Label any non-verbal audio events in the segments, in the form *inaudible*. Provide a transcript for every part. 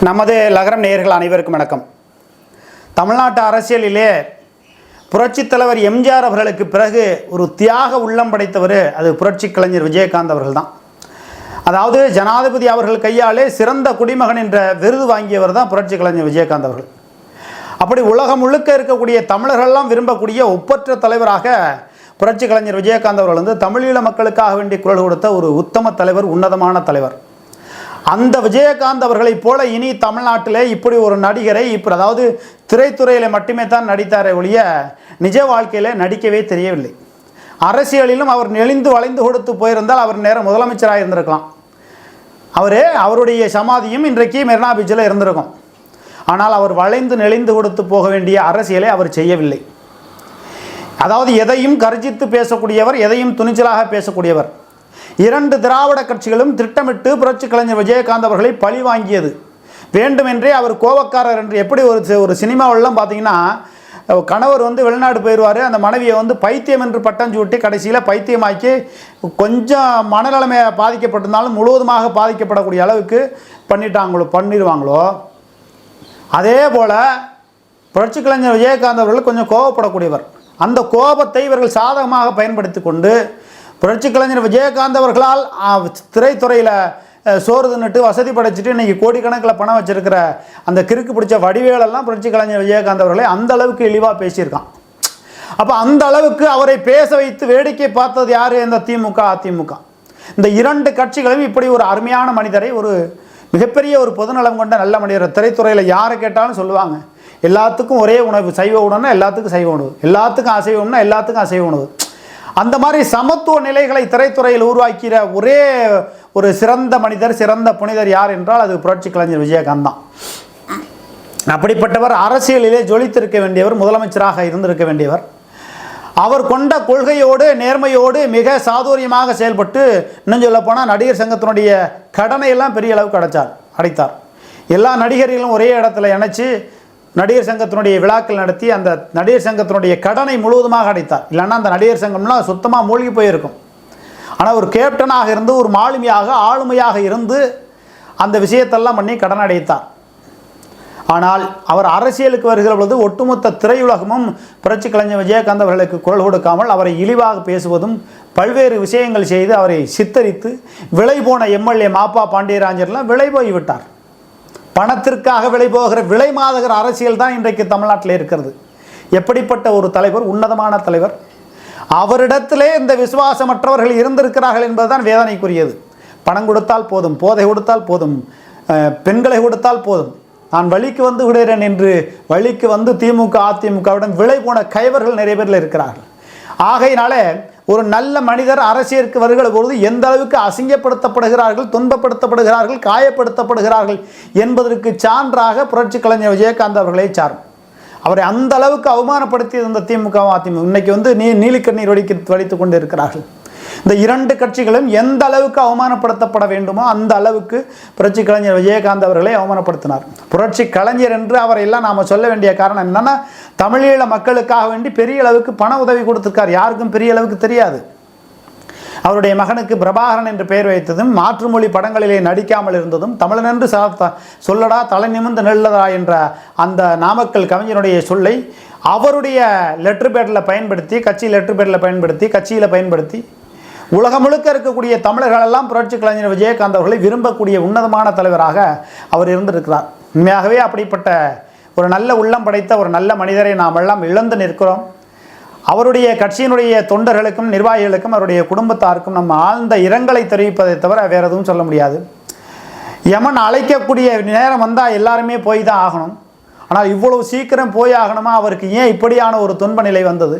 நமது லகரம் நேயர்கள் அனைவருக்கும் வணக்கம். தமிழ்நாட்டு அரசியலிலே புரட்சித் தலைவர் எம்ஜிஆர் அவர்களுக்கு பிறகு ஒரு தியாக உள்ளம் படைத்தவர் அது புரட்சி கலைஞர் விஜயகாந்த் அவர்கள் தான் அதாவது ஜனாதிபதி அவர்கள் கையாலே சிறந்த குடிமகன் என்ற விருது வாங்கியவர் தான் புரட்சி கலைஞர் விஜயகாந்த் அவர்கள். அப்படி உலகம் முழுக்க இருக்கக்கூடிய தமிழர்கள்லாம் விரும்பக்கூடிய ஒப்பற்ற தலைவராக புரட்சி கலைஞர் விஜயகாந்த் அவர்கள் வந்து தமிழீழ மக்களுக்காக வேண்டி குரல் கொடுத்த ஒரு உத்தம தலைவர் உன்னதமான தலைவர். அந்த விஜயகாந்த் அவர்களைப் போல இனி தமிழ்நாட்டிலே இப்படி ஒரு நடிகரை இப்போ அதாவது திரைத்துறையில் மட்டுமே தான் நடித்தாரே ஒழிய நிஜ வாழ்க்கையில் நடிக்கவே தெரியவில்லை. அரசியலிலும் அவர் நெளிந்து வளைந்து கொடுத்து போயிருந்தால் அவர் நேரம் முதலமைச்சராக இருந்திருக்கலாம். அவர் அவருடைய சமாதியும் இன்றைக்கு மெரினா பீச்சில் இருந்திருக்கும். ஆனால் அவர் வளைந்து நெளிந்து கொடுத்து போக வேண்டிய அரசியலை அவர் செய்யவில்லை. அதாவது எதையும் கர்ஜித்து பேசக்கூடியவர் எதையும் துணிச்சலாக பேசக்கூடியவர். இரண்டு திராவிட கட்சிகளும் திட்டமிட்டு புரட்சி கலைஞர் விஜயகாந்த் அவர்களை பழி வாங்கியது. வேண்டுமென்றே அவர் கோபக்காரர் என்று எப்படி ஒரு ஒரு சினிமாவிலலாம் பார்த்தீங்கன்னா கணவர் வந்து வெளிநாடு போயிடுவார் அந்த மனைவியை வந்து பைத்தியம் என்று பட்டம் சூட்டி கடைசியில் பைத்தியமாக்கி கொஞ்சம் மனநிலைமை பாதிக்கப்பட்டிருந்தாலும் முழுவதுமாக பாதிக்கப்படக்கூடிய அளவுக்கு பண்ணிட்டாங்களோ பண்ணிடுவாங்களோ. அதே போல் புரட்சி கலைஞர் விஜயகாந்த் அவர்கள் கொஞ்சம் கோபப்படக்கூடியவர் அந்த கோபத்தை இவர்கள் சாதகமாக பயன்படுத்தி கொண்டு புரட்சி கலைஞர் விஜயகாந்த் அவர்களால் திரைத்துறையில் சோறு தின்னுட்டு வசதி படைச்சிட்டு இன்னைக்கு கோடிக்கணக்கில் பணம் வச்சிருக்கிற அந்த கிறுக்கு பிடிச்ச வடிவேலெல்லாம் புரட்சி கலைஞர் விஜயகாந்த் அவர்களை அந்த அளவுக்கு இழிவாக பேசியிருக்கான். அப்போ அந்த அளவுக்கு அவரை பேச வைத்து வேடிக்கை பார்த்தது யார்? இந்த திமுக அதிமுக. இந்த இரண்டு கட்சிகளும் இப்படி ஒரு அருமையான மனிதரை ஒரு மிகப்பெரிய ஒரு பொதுநலம் கொண்ட நல்ல மனிதர் திரைத்துறையில் யாரை கேட்டாலும் சொல்லுவாங்க. எல்லாத்துக்கும் ஒரே உணவு சைவ உணவுனா எல்லாத்துக்கும் சைவ உணவு. எல்லாத்துக்கும் அசைவ உணவுனா எல்லாத்துக்கும் அசைவ உணவு. அந்த மாதிரி சமத்துவ நிலைகளை திரைத்துறையில் உருவாக்கிற ஒரே ஒரு சிறந்த மனிதர் சிறந்த புனிதர் யார் என்றால் அது புரட்சி கலைஞர் விஜயகாந்த் தான். அப்படிப்பட்டவர் அரசியலிலே ஜொலித்திருக்க வேண்டியவர் முதலமைச்சராக இருந்திருக்க வேண்டியவர். அவர் கொண்ட கொள்கையோடு நேர்மையோடு மிக சாதுரியமாக செயல்பட்டு இன்னும் சொல்ல போனால் நடிகர் சங்கத்தினுடைய கடனையெல்லாம் பெரிய அளவுக்கு அடைச்சார் அடைத்தார். எல்லா நடிகர்களும் ஒரே இடத்துல இணைச்சி நடிகர் சங்கத்தினுடைய விழாக்கள் நடத்தி அந்த நடிகர் சங்கத்தினுடைய கடனை முழுவதுமாக அடைத்தார். இல்லைன்னா அந்த நடிகர் சங்கம்லாம் சுத்தமாக மூழ்கி போயிருக்கும். ஆனால் ஒரு கேப்டனாக இருந்து ஒரு மாலுமியாக ஆளுமையாக இருந்து அந்த விஷயத்தெல்லாம் பண்ணி கடன் அடைத்தார். ஆனால் அவர் அரசியலுக்கு வருகிற பொழுது ஒட்டுமொத்த திரையுலகமும் புரட்சி கலைஞர் விஜயகாந்த் அவர்களுக்கு குரல் கொடுக்காமல் அவரை இழிவாக பேசுவதும் பல்வேறு விஷயங்கள் செய்து அவரை சித்தரித்து விலை போன எம்எல்ஏ மாப்பா பாண்டியராஜர்லாம் விலை போய் விட்டார். பணத்திற்காக விலை போகிற விலை மாதகர் அரசியல் தான் இன்றைக்கு தமிழ்நாட்டில் இருக்கிறது. எப்படிப்பட்ட ஒரு தலைவர் உன்னதமான தலைவர்? அவரிடத்திலே இந்த விசுவாசமற்றவர்கள் இருந்திருக்கிறார்கள் என்பதுதான் வேதனைக்குரியது. பணம் கொடுத்தால் போதும் போதை கொடுத்தால் போதும் பெண்களை கொடுத்தால் போதும். நான் வழிக்கு வந்து விடுகிறேன் என்று வழிக்கு வந்து திமுக அதிமுகவிடம் விலை போன கைவர்கள் நிறைய பேரில் இருக்கிறார்கள். ஆகையினாலே ஒரு நல்ல மனிதர் அரசியலுக்கு வருகிற பொழுது எந்த அளவுக்கு அசிங்கப்படுத்தப்படுகிறார்கள் துன்பப்படுத்தப்படுகிறார்கள் காயப்படுத்தப்படுகிறார்கள் என்பதற்கு சான்றாக புரட்சி கலைஞர் விஜயகாந்த் அவர்களை சாரும் அவரை அந்த அளவுக்கு அவமானப்படுத்தி இருந்த திமுக அதிமுக இன்னைக்கு வந்து நீ நீலிக்கண்ணீர் வடிக்க வடித்து கொண்டு இருக்கிறார்கள் இந்த இரண்டு கட்சிகளும் எந்த அளவுக்கு அவமானப்படுத்தப்பட வேண்டுமோ அந்த அளவுக்கு புரட்சி கலைஞர் விஜயகாந்த் அவர்களை அவமானப்படுத்தினார். புரட்சி கலைஞர் என்று அவரை எல்லாம் நாம் சொல்ல வேண்டிய காரணம் என்னன்னா தமிழீழ மக்களுக்காக வேண்டி பெரிய அளவுக்கு பண உதவி கொடுத்திருக்கார். யாருக்கும் பெரிய அளவுக்கு தெரியாது. அவருடைய மகனுக்கு பிரபாகரன் என்று பெயர் வைத்ததும் மாற்றுமொழி படங்களிலே நடிக்காமல் இருந்ததும் தமிழன் என்று த- சொல்லடா தலை நிமிர்ந்து நெல்லதா என்ற அந்த நாமக்கல் கவிஞனுடைய சொல்லை அவருடைய லெட்டர் பேட்டில் பயன்படுத்தி கட்சி லெட்டர் பேட்டில் பயன்படுத்தி கட்சியில் பயன்படுத்தி உலகம் முழுக்க இருக்கக்கூடிய தமிழர்களெல்லாம் புரட்சி கலைஞர் விஜயகாந்த் அவர்களை விரும்பக்கூடிய உன்னதமான தலைவராக அவர் இருந்திருக்கிறார். உண்மையாகவே அப்படிப்பட்ட ஒரு நல்ல உள்ளம் படைத்த ஒரு நல்ல மனிதரை நாம் எல்லாம் இழந்து நிற்கிறோம். அவருடைய கட்சியினுடைய தொண்டர்களுக்கும் நிர்வாகிகளுக்கும் அவருடைய குடும்பத்தாருக்கும் நம்ம ஆழ்ந்த இரங்கலை தெரிவிப்பதை தவிர வேறு எதுவும் சொல்ல முடியாது. யமன் அழைக்கக்கூடிய நேரம் வந்தால் எல்லாருமே போய் தான் ஆகணும். ஆனால் இவ்வளவு சீக்கிரம் போய் ஆகணுமா? அவருக்கு ஏன் இப்படியான ஒரு துன்ப நிலை வந்தது?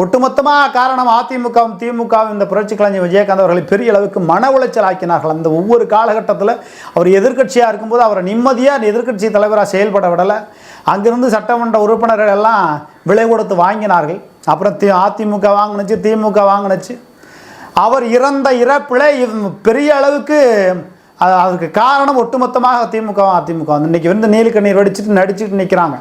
ஒட்டுமொத்தமாக காரணம் அதிமுகவும் திமுகவும் இந்த புரட்சி கலைஞர் விஜயகாந்த் அவர்களை பெரிய அளவுக்கு மன உளைச்சல் ஆக்கினார்கள். அந்த ஒவ்வொரு காலகட்டத்தில் அவர் எதிர்க்கட்சியாக இருக்கும்போது அவரை நிம்மதியாக எதிர்க்கட்சி தலைவராக செயல்பட விடலை. அங்கிருந்து சட்டமன்ற உறுப்பினர்கள் எல்லாம் விலை கொடுத்து வாங்கினார்கள். அப்புறம் தி அதிமுக வாங்கினுச்சு திமுக வாங்கினுச்சு. அவர் இறந்த இறப்பில் இவ்- பெரிய அளவுக்கு அதுக்கு காரணம் ஒட்டுமொத்தமாக திமுக அதிமுக. இன்றைக்கி வந்து நீலக்கண்ணீர் வடிச்சிட்டு நடிச்சிட்டு நிற்கிறாங்க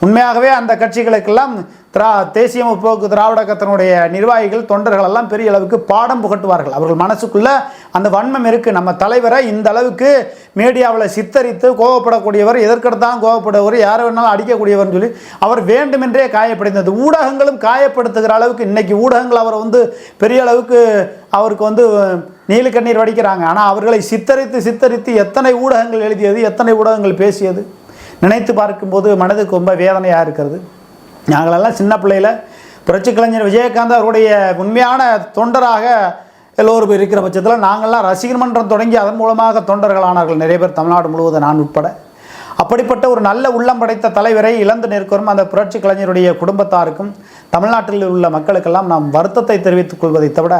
உண்மையாகவே அந்த கட்சிகளுக்கெல்லாம் திரா தேசிய முற்போக்கு திராவிட கத்தனுடைய நிர்வாகிகள் தொண்டர்கள் எல்லாம் பெரிய அளவுக்கு பாடம் புகட்டுவார்கள். அவர்கள் மனசுக்குள்ள அந்த வன்மம் இருக்குது நம்ம தலைவரை இந்த அளவுக்கு மீடியாவில் சித்தரித்து கோவப்படக்கூடியவர் எதற்கெடுத்தாலும் கோவப்படுவர் யாரை வேணாலும் அடிக்கக்கூடியவர்னு சொல்லி அவர் வேண்டுமென்றே காயப்படுத்தினது. ஊடகங்களும் காயப்படுத்துகிற அளவுக்கு இன்னைக்கு ஊடகங்கள் அவரை வந்து பெரிய அளவுக்கு அவருக்கு வந்து நீல கண்ணீர் வடிக்கிறாங்க. ஆனால் அவர்களை சித்தரித்து சித்தரித்து எத்தனை ஊடகங்கள் எழுதியது எத்தனை ஊடகங்கள் பேசியது நினைத்து பார்க்கும்போது மனதுக்கு ரொம்ப வேதனையாக இருக்கிறது. நாங்களெல்லாம் சின்ன பிள்ளையில் புரட்சி கலைஞர் விஜயகாந்த் அவருடைய உண்மையான தொண்டராக எல்லோரும் இருக்கிற பட்சத்தில் நாங்கள்லாம் ரசிகர் மன்றம் தொடங்கி அதன் மூலமாக தொண்டர்களானார்கள் நிறைய பேர் தமிழ்நாடு முழுவதும் நான் உட்பட. அப்படிப்பட்ட ஒரு நல்ல உள்ளம் படைத்த தலைவரை இழந்து நிற்கிறோம் அந்த புரட்சி கலைஞருடைய குடும்பத்தாருக்கும் தமிழ்நாட்டில் உள்ள மக்களுக்கெல்லாம் நாம் வருத்தத்தை தெரிவித்துக் கொள்வதை தவிர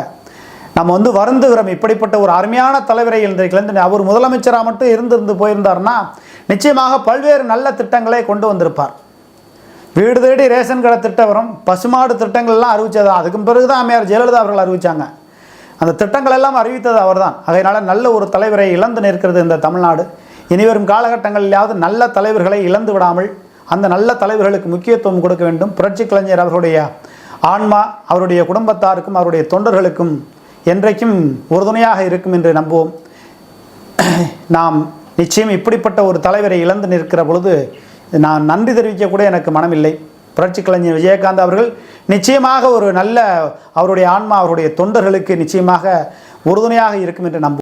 நம்ம வந்து வருந்துகிறோம். இப்படிப்பட்ட ஒரு அருமையான தலைவரை இன்றைக்கு இழந்து அவர் முதலமைச்சராக மட்டும் இருந்திருந்து போயிருந்தாருன்னா நிச்சயமாக பல்வேறு நல்ல திட்டங்களை கொண்டு வந்திருப்பார். வீடு தேடி ரேஷன் கடை திட்டம் வரும் பசுமாடு திட்டங்கள்லாம் அறிவித்தது அதுக்கு பிறகு தான் அம்மையார் ஜெயலலிதா அவர்கள் அறிவித்தாங்க அந்த திட்டங்கள் எல்லாம் அறிவித்தது அவர்தான். அதனால் நல்ல ஒரு தலைவரை இழந்து நிற்கிறது இந்த தமிழ்நாடு. இனிவரும் காலகட்டங்களிலாவது நல்ல தலைவர்களை இழந்து விடாமல் அந்த நல்ல தலைவர்களுக்கு முக்கியத்துவம் கொடுக்க வேண்டும். புரட்சி கலைஞர் அவர்களுடைய ஆன்மா அவருடைய குடும்பத்தாருக்கும் அவருடைய தொண்டர்களுக்கும் என்றைக்கும் உறுதுணையாக இருக்கும் என்று நம்புவோம். *clears throat* நாம் நிச்சயம் இப்படிப்பட்ட ஒரு தலைவரை இழந்து நிற்கிற பொழுது நான் நன்றி தெரிவிக்க கூட எனக்கு மனமில்லை. புரட்சி கலைஞர் விஜயகாந்த் அவர்கள் நிச்சயமாக ஒரு நல்ல அவருடைய ஆன்மா அவருடைய தொண்டர்களுக்கு நிச்சயமாக உறுதுணையாக இருக்கும் என்று நம்புவோம்